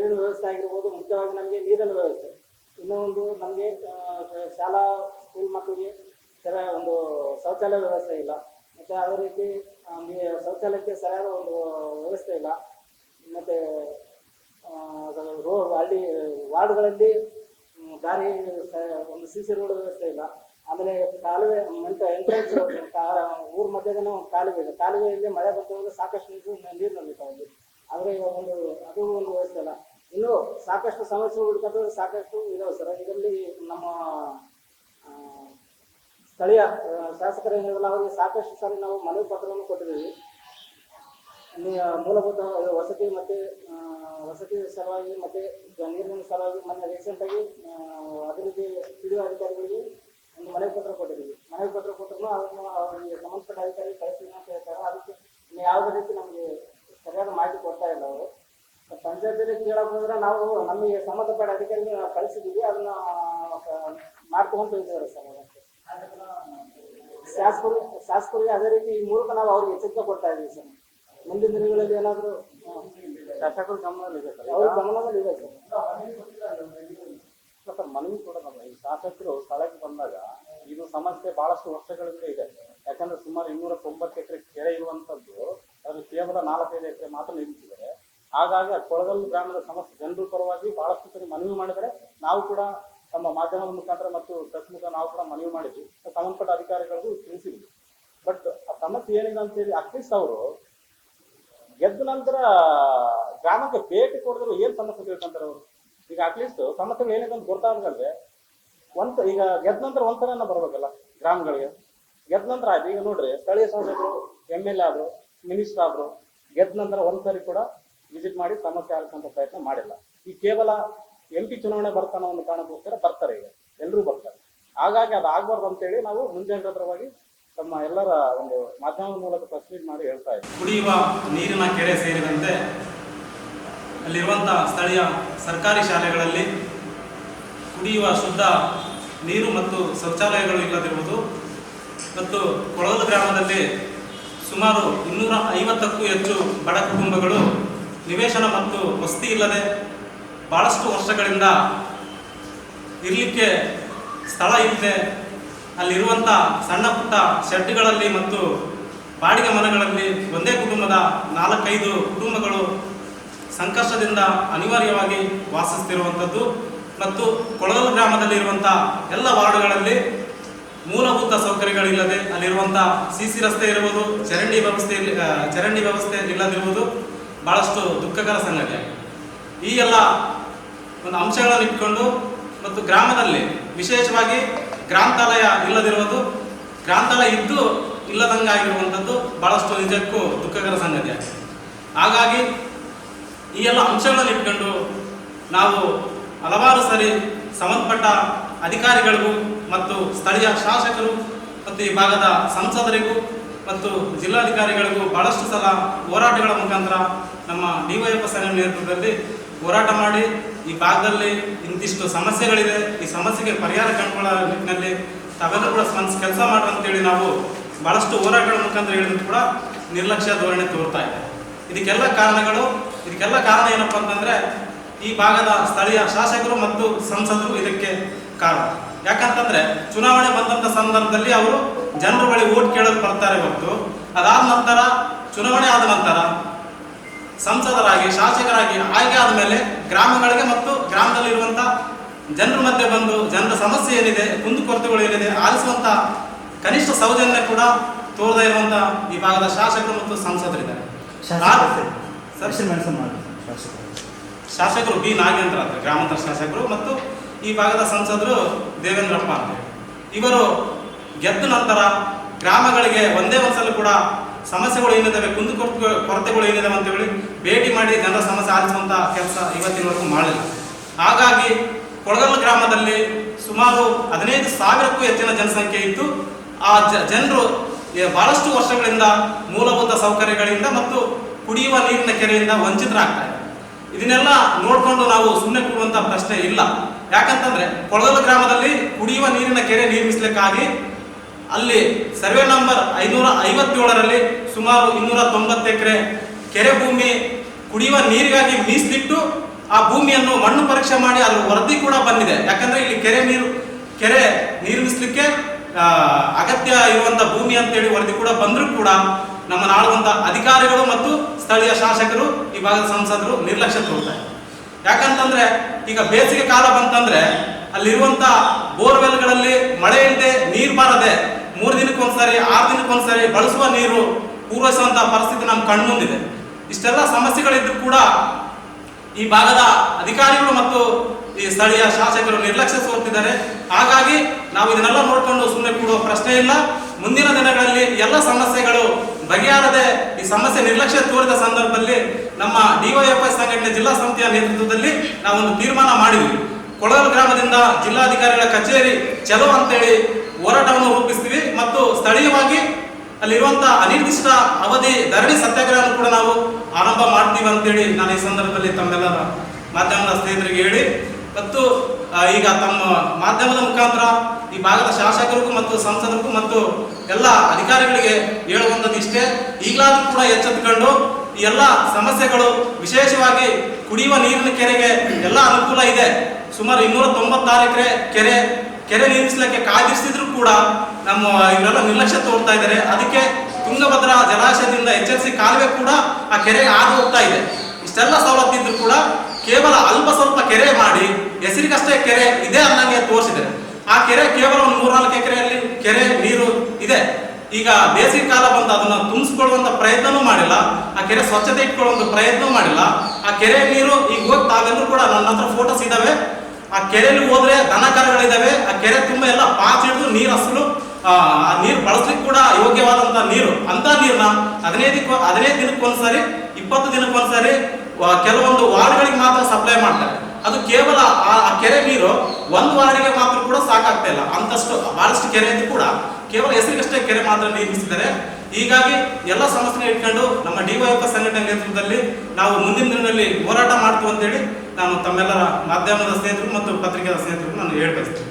ನೀರಿನ ವ್ಯವಸ್ಥೆ ಆಗಿರ್ಬೋದು ಮುಖ್ಯವಾಗಿ ನಮಗೆ ನೀರಿನ ವ್ಯವಸ್ಥೆ. ಇನ್ನೂ ಒಂದು ನಮಗೆ ಶಾಲಾ ಸ್ಕೂಲ್ ಮಕ್ಕಳಿಗೆ ಸರ ಒಂದು ಶೌಚಾಲಯ ವ್ಯವಸ್ಥೆ ಇಲ್ಲ. ಮತ್ತು ಅದೇ ರೀತಿ ಶೌಚಾಲಯಕ್ಕೆ ಸರಿಯಾದ ಒಂದು ವ್ಯವಸ್ಥೆ ಇಲ್ಲ. ಮತ್ತು ರೋ, ಹಳ್ಳಿ, ವಾರ್ಡ್ಗಳಲ್ಲಿ ದಾರಿ ಒಂದು ಸಿ ಸಿ ರೋಡ್ ವ್ಯವಸ್ಥೆ ಇಲ್ಲ. ಆಮೇಲೆ ಕಾಲುವೆ ಎಂಟ್ರೆನ್ಸ್ ಊರ ಮಧ್ಯದಲ್ಲಿ ಒಂದು ಕಾಲುವೆ ಇದೆ. ಕಾಲುವೆಯಲ್ಲಿ ಮಳೆ ಬರ್ತಾ ಸಾಕಷ್ಟು ನೀರು ನೀರು ನಿಲ್ತಾವೆ ಅಲ್ಲಿ ಆದರೆ ಇವಾಗ ಒಂದು ಅದು ಒಂದು ವ್ಯವಸ್ಥೆ ಇಲ್ಲ ಇನ್ನು ಸಾಕಷ್ಟು ಸಮಸ್ಯೆಗಳು ಹುಡುಕಿದ್ರೆ ಸಾಕಷ್ಟು ಇದಾವೆ ಸರ್. ಇದರಲ್ಲಿ ನಮ್ಮ ಸ್ಥಳೀಯ ಶಾಸಕರು ಏನಿರಲ್ಲ ಅವರಿಗೆ ಸಾಕಷ್ಟು ಸಾರಿ ನಾವು ಮನವಿ ಪತ್ರವನ್ನು ಕೊಟ್ಟಿದ್ದೀವಿ. ಮೂಲಭೂತ ವಸತಿ ಮತ್ತೆ ವಸತಿ ಸಲುವಾಗಿ ಮತ್ತೆ ನೀರಿನ ಸಲುವಾಗಿ ಮೊನ್ನೆ ರೀಸೆಂಟಾಗಿ ಅಭಿವೃದ್ಧಿ ಪಿಡಿಒ ಅಧಿಕಾರಿಗಳಿಗೆ ಒಂದು ಮನವಿ ಪತ್ರ ಕೊಟ್ಟಿದ್ದೀವಿ. ಮನವಿ ಪತ್ರ ಕೊಟ್ಟರು ಅದನ್ನು ಅವರಿಗೆ ಸಂಬಂಧಪಟ್ಟ ಅಧಿಕಾರಿ ಕಳಿಸಿ ಅಂತ ಹೇಳ್ತಾರೆ. ಅದಕ್ಕೆ ಯಾವುದೇ ರೀತಿ ನಮಗೆ ಸರಿಯಾದ ಮಾಹಿತಿ ಕೊಡ್ತಾ ಇಲ್ಲ ಅವರು. ಪಂಚಾಯತಿಯಲ್ಲಿ ಕೇಳಕ್ ಹೋದ್ರೆ ನಾವು ನಮಗೆ ಸಂಬಂಧಪಟ್ಟ ಅಧಿಕಾರಿಗೆ ನಾವು ಕಳಿಸಿದ್ದೀವಿ ಅದನ್ನ ಮಾಡ್ಕೊಂತ ಮಾಡ್ಕೊಂಡು ಇದ್ದಾರೆ ಸರ್ ಅದಕ್ಕೆ ಶಾಸಕರು ಶಾಸಕರಿಗೆ ಅದೇ ರೀತಿ ಈ ಮೂಲಕ ನಾವು ಅವ್ರಿಗೆ ಎಚ್ಚರಿಕೆ ಕೊಡ್ತಾ ಇದೀವಿ ಸರ್. ಮುಂದಿನ ದಿನಗಳಲ್ಲಿ ಏನಾದರೂ ಶಾಸಕರು ಗಮನದಲ್ಲಿದೆ ಸರ್. ಅವ್ರ ಗಮನದಲ್ಲಿ ಇದೆ ಸರ್. ಸರ್ ಮನವಿ ಕೂಡ ನಮ್ಮ ಈ ಶಾಸಕರು ಸ್ಥಳಕ್ಕೆ ಬಂದಾಗ ಇದು ಸಮಸ್ಯೆ ಬಹಳಷ್ಟು ವರ್ಷಗಳಿಂದ ಇದೆ. ಯಾಕಂದ್ರೆ ಸುಮಾರು ಇನ್ನೂರ ತೊಂಬತ್ತು ಎಕರೆ ಕೆರೆ ಇರುವಂತದ್ದು ಅದರಲ್ಲಿ ಕೇವಲ ನಾಲ್ಕೈದು ಎಕರೆ ಮಾತ್ರ ನಿರ್ಮಿಸಿದ್ದಾರೆ ಹಾಗಾಗಿ ಕೊಳಗಲ್ ಗ್ರಾಮದ ಸಮಸ್ತ ಜನರ ಪರವಾಗಿ ಬಹಳಷ್ಟು ಸರಿ ಮನವಿ ಮಾಡಿದರೆ ನಾವು ಕೂಡ ತಮ್ಮ ಮಾಧ್ಯಮದ ಮುಖಾಂತರ ಮತ್ತು ಪ್ರೆಸ್ ಮುಖಾಂತರ ನಾವು ಕೂಡ ಮನವಿ ಮಾಡಿದ್ವಿ. ಸಂಬಂಧಪಟ್ಟ ಅಧಿಕಾರಿಗಳಿಗೂ ತಿಳಿಸಿದ್ವಿ. ಬಟ್ ಆ ಸಮಸ್ಯೆ ಏನಿದೆ ಅಂತೇಳಿ ಅಟ್ಲೀಸ್ಟ್ ಅವರು ಗೆದ್ದ ನಂತರ ಗ್ರಾಮಕ್ಕೆ ಭೇಟಿ ಕೊಡಿದ್ರು ಏನ್ ಸಮಸ್ಯೆ ತಿಳ್ಕೊಂತಾರೆ ಅವರು? ಈಗ ಅಟ್ಲೀಸ್ಟ್ ಸಮಸ್ಯೆಗಳು ಏನಿದೆ ಅಂತ ಗೊತ್ತಾಗಲ್ವೇ ಒಂದ್ ಈಗ ಗೆದ್ದ ನಂತರ ಒಂದ್ಸಲ ಬರ್ಬೇಕಲ್ಲ ಗ್ರಾಮಗಳಿಗೆ. ಗೆದ್ದ ನಂತರ ಆಯ್ತು. ಈಗ ನೋಡ್ರಿ ಸ್ಥಳೀಯ ಸಂಸದರು ಎಂ ಎಲ್ ಎ ಆದ್ರು ಮಿನಿಸ್ಟರ್ ಆದ್ರು, ಗೆದ್ದ ನಂತರ ಒಂದ್ಸರಿ ಕೂಡ ವಿಸಿಟ್ ಮಾಡಿ ಸಮಸ್ಯೆ ಆಲಿಸುವಂತ ಪ್ರಯತ್ನ ಮಾಡಿಲ್ಲ. ಈ ಕೇವಲ ಎಂ ಪಿ ಚುನಾವಣೆ ಬರ್ತಾನ ಒಂದು ಕಾರಣಕ್ಕೋಸ್ಕರ ಬರ್ತಾರೆ ಈಗ. ಎಲ್ಲರೂ ಬರ್ತಾರೆ. ಹಾಗಾಗಿ ಅದು ಆಗ್ಬಾರ್ದು ಅಂತೇಳಿ ನಾವು ಮುಂಜಾಗ್ರತವಾಗಿ ತಮ್ಮ ಎಲ್ಲರ ಒಂದು ಮಾಧ್ಯಮದ ಮೂಲಕ ಪ್ರೆಸ್ ಮಾಡಿ ಹೇಳ್ತಾ ಇದ್ದೀವಿ ಕುಡಿಯುವ ನೀರಿನ ಕೆರೆ ಸೇರಿದಂತೆ ಅಲ್ಲಿರುವಂಥ ಸ್ಥಳೀಯ ಸರ್ಕಾರಿ ಶಾಲೆಗಳಲ್ಲಿ ಕುಡಿಯುವ ಶುದ್ಧ ನೀರು ಮತ್ತು ಶೌಚಾಲಯಗಳು ಇಲ್ಲದಿರುವುದು ಮತ್ತು ಕೊಳಲು ಗ್ರಾಮದಲ್ಲಿ ಸುಮಾರು ಇನ್ನೂರ ಐವತ್ತಕ್ಕೂ ಹೆಚ್ಚು ಬಡ ಕುಟುಂಬಗಳು ನಿವೇಶನ ಮತ್ತು ವಸ್ತಿ ಇಲ್ಲದೆ ಭಾಳಷ್ಟು ವರ್ಷಗಳಿಂದ ಇರಲಿಕ್ಕೆ ಸ್ಥಳ ಇಲ್ಲದೆ ಅಲ್ಲಿರುವಂಥ ಸಣ್ಣ ಪುಟ್ಟ ಶೆಡ್ಗಳಲ್ಲಿ ಮತ್ತು ಬಾಡಿಗೆ ಮನೆಗಳಲ್ಲಿ ಒಂದೇ ಕುಟುಂಬದ ನಾಲ್ಕೈದು ಕುಟುಂಬಗಳು ಸಂಕಷ್ಟದಿಂದ ಅನಿವಾರ್ಯವಾಗಿ ವಾಸಿಸ್ತಿರುವಂಥದ್ದು ಮತ್ತು ಕೊಳಗಲ್ ಗ್ರಾಮದಲ್ಲಿರುವಂಥ ಎಲ್ಲ ವಾರ್ಡ್ಗಳಲ್ಲಿ ಮೂಲಭೂತ ಸೌಕರ್ಯಗಳಿಲ್ಲದೆ ಅಲ್ಲಿರುವಂಥ ಸಿ ಸಿ ರಸ್ತೆ ಇರುವುದು ಚರಂಡಿ ವ್ಯವಸ್ಥೆ ಚರಂಡಿ ವ್ಯವಸ್ಥೆ ಇಲ್ಲದಿರುವುದು ಬಹಳಷ್ಟು ದುಃಖಕರ ಸಂಗತಿ. ಈ ಎಲ್ಲ ಒಂದು ಅಂಶಗಳನ್ನು ಇಟ್ಕೊಂಡು ಮತ್ತು ಗ್ರಾಮದಲ್ಲಿ ವಿಶೇಷವಾಗಿ ಗ್ರಂಥಾಲಯ ಇಲ್ಲದಿರುವುದು, ಗ್ರಂಥಾಲಯ ಇದ್ದು ಇಲ್ಲದಂಗಾಗಿರುವಂಥದ್ದು ಭಾಳಷ್ಟು ನಿಜಕ್ಕೂ ದುಃಖಕರ ಸಂಗತಿಯಾಗಿದೆ ಹಾಗಾಗಿ ಈ ಎಲ್ಲ ಅಂಶಗಳನ್ನು ಇಟ್ಕೊಂಡು ನಾವು ಹಲವಾರು ಸರಿ ಸಂಬಂಧಪಟ್ಟ ಅಧಿಕಾರಿಗಳಿಗೂ ಮತ್ತು ಸ್ಥಳೀಯ ಶಾಸಕರು ಮತ್ತು ಈ ಭಾಗದ ಸಂಸದರಿಗೂ ಮತ್ತು ಜಿಲ್ಲಾಧಿಕಾರಿಗಳಿಗೂ ಬಹಳಷ್ಟು ಸಲ ಹೋರಾಟಗಳ ಮುಖಾಂತರ ನಮ್ಮ ಡಿವೈಎಫ್ಎಸ್ ನೇತೃತ್ವದಲ್ಲಿ ಹೋರಾಟ ಮಾಡಿ ಈ ಭಾಗದಲ್ಲಿ ಇಂತಿಷ್ಟು ಸಮಸ್ಯೆಗಳಿದೆ ಈ ಸಮಸ್ಯೆಗೆ ಪರಿಹಾರ ಕಂಡುಕೊಳ್ಳೋ ನಿಟ್ಟಿನಲ್ಲಿ ತಾವೆಲ್ಲ ಕೂಡ ಸ್ಪಂದಿಸಿ ಕೆಲಸ ಅಂತೇಳಿ ನಾವು ಬಹಳಷ್ಟು ಹೋರಾಟಗಳ ಮುಖಾಂತರ ಹೇಳಿದ್ರು ಕೂಡ ನಿರ್ಲಕ್ಷ್ಯ ಧೋರಣೆ ತೋರ್ತಾ ಇದೆ. ಇದಕ್ಕೆಲ್ಲ ಕಾರಣಗಳು, ಇದಕ್ಕೆಲ್ಲ ಕಾರಣ ಏನಪ್ಪ ಅಂತಂದರೆ ಈ ಭಾಗದ ಸ್ಥಳೀಯ ಶಾಸಕರು ಮತ್ತು ಸಂಸದರು ಇದಕ್ಕೆ ಕಾರಣ. ಯಾಕಂತಂದ್ರೆ ಚುನಾವಣೆ ಬಂದಂತ ಸಂದರ್ಭದಲ್ಲಿ ಅವರು ಜನರ ಬಳಿ ಓಟ್ ಕೇಳಲು ಬರ್ತಾರೆ ಹೊರತು ಅದಾದ ನಂತರ ಚುನಾವಣೆ ಆದ ನಂತರ ಸಂಸದರಾಗಿ ಶಾಸಕರಾಗಿ ಆಯ್ಕೆ ಆದಮೇಲೆ ಗ್ರಾಮಗಳಿಗೆ ಮತ್ತು ಗ್ರಾಮದಲ್ಲಿರುವಂಥ ಜನರ ಮಧ್ಯೆ ಬಂದು ಜನರ ಸಮಸ್ಯೆ ಏನಿದೆ ಕುಂದುಕೊರತೆಗಳು ಏನಿದೆ ಆಲಿಸುವಂಥ ಕನಿಷ್ಠ ಸೌಜನ್ಯ ಕೂಡ ತೋರದೇ ಇರುವಂಥ ಈ ಭಾಗದ ಶಾಸಕರು ಮತ್ತು ಸಂಸದರಿದ್ದಾರೆ. ಶಾಸಕರು ಬಿ ನಾಗೇಂದ್ರ ಅಂತ ಗ್ರಾಮಾಂತರ ಶಾಸಕರು ಮತ್ತು ಈ ಭಾಗದ ಸಂಸದರು ದೇವೇಂದ್ರಪ್ಪ ಅಂತ ಇವರು ಗೆದ್ದ ನಂತರ ಗ್ರಾಮಗಳಿಗೆ ಒಂದೇ ಒಂದ್ಸಲ ಕೂಡ ಸಮಸ್ಯೆಗಳು ಏನಿದ್ದಾವೆ ಕುಂದು ಕೊರತೆಗಳು ಏನಿದಾವೆ ಅಂತ ಹೇಳಿ ಭೇಟಿ ಮಾಡಿ ಜನರ ಸಮಸ್ಯೆ ಆಲಿಸುವಂತಹ ಕೆಲಸ ಇವತ್ತಿನವರೆಗೂ ಮಾಡಿಲ್ಲ. ಹಾಗಾಗಿ ಕೊಳಗಲ್ ಗ್ರಾಮದಲ್ಲಿ ಸುಮಾರು ಹದಿನೈದು ಸಾವಿರಕ್ಕೂ ಹೆಚ್ಚಿನ ಜನಸಂಖ್ಯೆ ಇತ್ತು ಆ ಜನರು ಬಹಳಷ್ಟು ವರ್ಷಗಳಿಂದ ಮೂಲಭೂತ ಸೌಕರ್ಯಗಳಿಂದ ಮತ್ತು ಕುಡಿಯುವ ನೀರಿನ ಕೆರೆಯಿಂದ ವಂಚಿತರಾಗ್ತಾರೆ ಇದನ್ನೆಲ್ಲ ನೋಡಿಕೊಂಡು ನಾವು ಸುಮ್ಮನೆ ಕೊಡುವಂಥ ಪ್ರಶ್ನೆ ಇಲ್ಲ. ಯಾಕಂತಂದ್ರೆ ಕೊಳಗಲ್ ಗ್ರಾಮದಲ್ಲಿ ಕುಡಿಯುವ ನೀರಿನ ಕೆರೆ ನಿರ್ಮಿಸಲಿಕ್ಕಾಗಿ ಅಲ್ಲಿ ಸರ್ವೆ ನಂಬರ್ ಐನೂರ ಐವತ್ತೇಳರಲ್ಲಿ ಸುಮಾರು ಇನ್ನೂರ ತೊಂಬತ್ತು ಎಕರೆ ಕೆರೆ ಭೂಮಿ ಕುಡಿಯುವ ನೀರಿಗಾಗಿ ಮೀಸಲಿಟ್ಟು ಆ ಭೂಮಿಯನ್ನು ಮಣ್ಣು ಪರೀಕ್ಷೆ ಮಾಡಿ ಅಲ್ಲಿ ವರದಿ ಕೂಡ ಬಂದಿದೆ. ಯಾಕಂದ್ರೆ ಇಲ್ಲಿ ಕೆರೆ ನೀರು, ಕೆರೆ ನಿರ್ಮಿಸಲಿಕ್ಕೆ ಅಗತ್ಯ ಇರುವಂತ ಭೂಮಿ ಅಂತೇಳಿ ವರದಿ ಕೂಡ ಬಂದರೂ ಕೂಡ ನಮ್ಮ ನಾಳುವಂತ ಅಧಿಕಾರಿಗಳು ಮತ್ತು ಸ್ಥಳೀಯ ಶಾಸಕರು ಈ ಭಾಗದ ಸಂಸದರು ನಿರ್ಲಕ್ಷ್ಯ ತೋರ್ತಾರೆ ಯಾಕಂತಂದ್ರೆ ಈಗ ಬೇಸಿಗೆ ಕಾಲ ಬಂತಂದ್ರೆ ಅಲ್ಲಿರುವಂತ ಬೋರ್ವೆಲ್ಗಳಲ್ಲಿ ಮಳೆ ಇಲ್ಲದೆ ನೀರು ಬಾರದೆ ಮೂರು ದಿನಕ್ಕೊಂದ್ಸರಿ ಆರು ದಿನಕ್ಕೊಂದ್ಸರಿ ಬಳಸುವ ನೀರು ಪೂರೈಸುವಂತಹ ಪರಿಸ್ಥಿತಿ ನಮ್ಮ ಕಣ್ಮುಂದಿದೆ ಇಷ್ಟೆಲ್ಲ ಸಮಸ್ಯೆಗಳಿದ್ರು ಕೂಡ ಈ ಭಾಗದ ಅಧಿಕಾರಿಗಳು ಮತ್ತು ಈ ಸ್ಥಳೀಯ ಶಾಸಕರು ನಿರ್ಲಕ್ಷ್ಯ ತೋರ್ತಿದ್ದಾರೆ ಹಾಗಾಗಿ ನಾವು ಇದನ್ನೆಲ್ಲ ನೋಡಿಕೊಂಡು ಸುಮ್ಮನೆ ಕೂಡುವ ಪ್ರಶ್ನೆ ಇಲ್ಲ. ಮುಂದಿನ ದಿನಗಳಲ್ಲಿ ಎಲ್ಲ ಸಮಸ್ಯೆಗಳು ಬಗೆಹರದೆ ಈ ಸಮಸ್ಯೆ ನಿರ್ಲಕ್ಷ್ಯ ತೋರಿದ ಸಂದರ್ಭದಲ್ಲಿ ನಮ್ಮ ಡಿವೈಎಫ್ಐ ಸಂಘಟನೆ ಜಿಲ್ಲಾ ಸಮಿತಿಯ ನೇತೃತ್ವದಲ್ಲಿ ನಾವೊಂದು ತೀರ್ಮಾನ ಮಾಡಿದ್ವಿ. ಕೊಳಲು ಗ್ರಾಮದಿಂದ ಜಿಲ್ಲಾಧಿಕಾರಿಗಳ ಕಚೇರಿ ಚಲೋ ಅಂತೇಳಿ ಹೋರಾಟವನ್ನು ರೂಪಿಸ್ತೀವಿ ಮತ್ತು ಸ್ಥಳೀಯವಾಗಿ ಅಲ್ಲಿರುವಂತಹ ಅನಿರ್ದಿಷ್ಟ ಅವಧಿ ಧರಣಿ ಸತ್ಯಾಗ್ರಹವನ್ನು ಕೂಡ ನಾವು ಆರಂಭ ಮಾಡ್ತೀವಿ ಅಂತೇಳಿ ನಾನು ಈ ಸಂದರ್ಭದಲ್ಲಿ ತಮ್ಮೆಲ್ಲರ ಮಾಧ್ಯಮದ ಸ್ನೇಹಿತರಿಗೆ ಹೇಳಿ. ಮತ್ತು ಈಗ ತಮ್ಮ ಮಾಧ್ಯಮದ ಮುಖಾಂತರ ಈ ಭಾಗದ ಶಾಸಕರಿಗೂ ಮತ್ತು ಸಂಸದರಿಗೂ ಮತ್ತು ಎಲ್ಲ ಅಧಿಕಾರಿಗಳಿಗೆ ಹೇಳುವಂಥದ್ದು ಇಷ್ಟೇ. ಈಗಲಾದ್ರೂ ಕೂಡ ಎಚ್ಚೆತ್ತುಕೊಂಡು ಈ ಎಲ್ಲ ಸಮಸ್ಯೆಗಳು ವಿಶೇಷವಾಗಿ ಕುಡಿಯುವ ನೀರಿನ ಕೆರೆಗೆ ಎಲ್ಲ ಅನುಕೂಲ ಇದೆ. ಸುಮಾರು ಇನ್ನೂರ ತೊಂಬತ್ತಾರು ಎಕರೆ ಕೆರೆ ಕೆರೆ ನಿರ್ಮಿಸಲಿಕ್ಕೆ ಕಾದಿರಿಸಿದ್ರು ಕೂಡ ನಮ್ಮ ಇವರೆಲ್ಲ ನಿರ್ಲಕ್ಷ್ಯ ತೋರ್ತಾ ಇದ್ದಾರೆ. ಅದಕ್ಕೆ ತುಂಗಭದ್ರಾ ಜಲಾಶಯದಿಂದ ಎಚ್ ಎಲ್ ಕಾಲುವೆ ಕೂಡ ಆ ಕೆರೆ ಹಾದು ಹೋಗ್ತಾ ಇದೆ. ಇಷ್ಟೆಲ್ಲ ಸವಲತ್ತಿದ್ರು ಕೂಡ ಕೇವಲ ಅಲ್ಪ ಸ್ವಲ್ಪ ಕೆರೆ ಮಾಡಿ ಹೆಸರಿಗಷ್ಟೇ ಕೆರೆ ಇದೆ ಅನ್ನಂಗೆ ತೋರಿಸಿದೆ ಆ ಕೆರೆ ಕೇವಲ ಒಂದು ಮೂರ್ನಾಲ್ಕು ಎಕರೆಯಲ್ಲಿ ಕೆರೆ, ನೀರು ಇದೆ. ಈಗ ಬೇಸಿಗೆ ಕಾಲ ಬಂದು ಅದನ್ನು ತುಂಬಿಸ್ಕೊಳ್ಳುವಂಥ ಪ್ರಯತ್ನವೂ ಮಾಡಿಲ್ಲ. ಆ ಕೆರೆ ಸ್ವಚ್ಛತೆ ಇಟ್ಕೊಳ್ಳುವಂಥ ಪ್ರಯತ್ನ ಮಾಡಿಲ್ಲ. ಆ ಕೆರೆ, ನೀರು ಈಗ ಹೋಗಿ ತಾವೆಲ್ಲರೂ ಕೂಡ ನನ್ನ ಹತ್ರ ಫೋಟೋಸ್ ಇದಾವೆ ಆ ಕೆರೆಯಲ್ಲಿ ಹೋದ್ರೆ ದನ ಕರಗಳಿದ್ದಾವೆ ಆ ಕೆರೆ ತುಂಬ ಎಲ್ಲ ಪಾಚಿ ಹಿಡಿದು ನೀರು ಅಸಲು ಆ ನೀರು ಬಳಸ್ಲಿಕ್ಕೆ ಕೂಡ ಯೋಗ್ಯವಾದಂತ ನೀರು. ಅಂತ ನೀರನ್ನ ಹದಿನೈದಕ್ಕೆ ಹದಿನೈದು ದಿನಕ್ಕೊಂದ್ಸರಿ, ಇಪ್ಪತ್ತು ದಿನಕ್ಕೊಂದ್ಸರಿ ಕೆಲವೊಂದು ವಾರ್ಡ್ಗಳಿಗೆ ಮಾತ್ರ ಸಪ್ಲೈ ಮಾಡ್ತಾರೆ. ಅದು ಕೇವಲ ಆ ಆ ಕೆರೆ ನೀರು ಒಂದು ವಾರ್ಡ್ಗೆ ಮಾತ್ರ ಕೂಡ ಸಾಕಾಗ್ತಾ ಇಲ್ಲ. ಅಂತಷ್ಟು, ಬಹಳಷ್ಟು ಕೆರೆ ಇದ್ದು ಕೂಡ ಕೇವಲ ಹೆಸರಿಗಷ್ಟೇ ಕೆರೆ ಮಾತ್ರ ನಿರ್ಮಿಸಿದ್ದಾರೆ. ಹೀಗಾಗಿ ಎಲ್ಲ ಸಮಸ್ಯೆ ಇಟ್ಕೊಂಡು ನಮ್ಮ ಡಿವೈಎಫ್ ಸಂಘಟನೆ ನೇತೃತ್ವದಲ್ಲಿ ನಾವು ಮುಂದಿನ ದಿನದಲ್ಲಿ ಹೋರಾಟ ಮಾಡ್ತೀವಿ ಅಂತೇಳಿ ನಾನು ತಮ್ಮೆಲ್ಲರ ಮಾಧ್ಯಮದ ಸ್ನೇಹಿತರು ಮತ್ತು ಪತ್ರಿಕೆಯ ಸ್ನೇಹಿತರು ನಾನು ಹೇಳ್ಬಯಸ್ತೀನಿ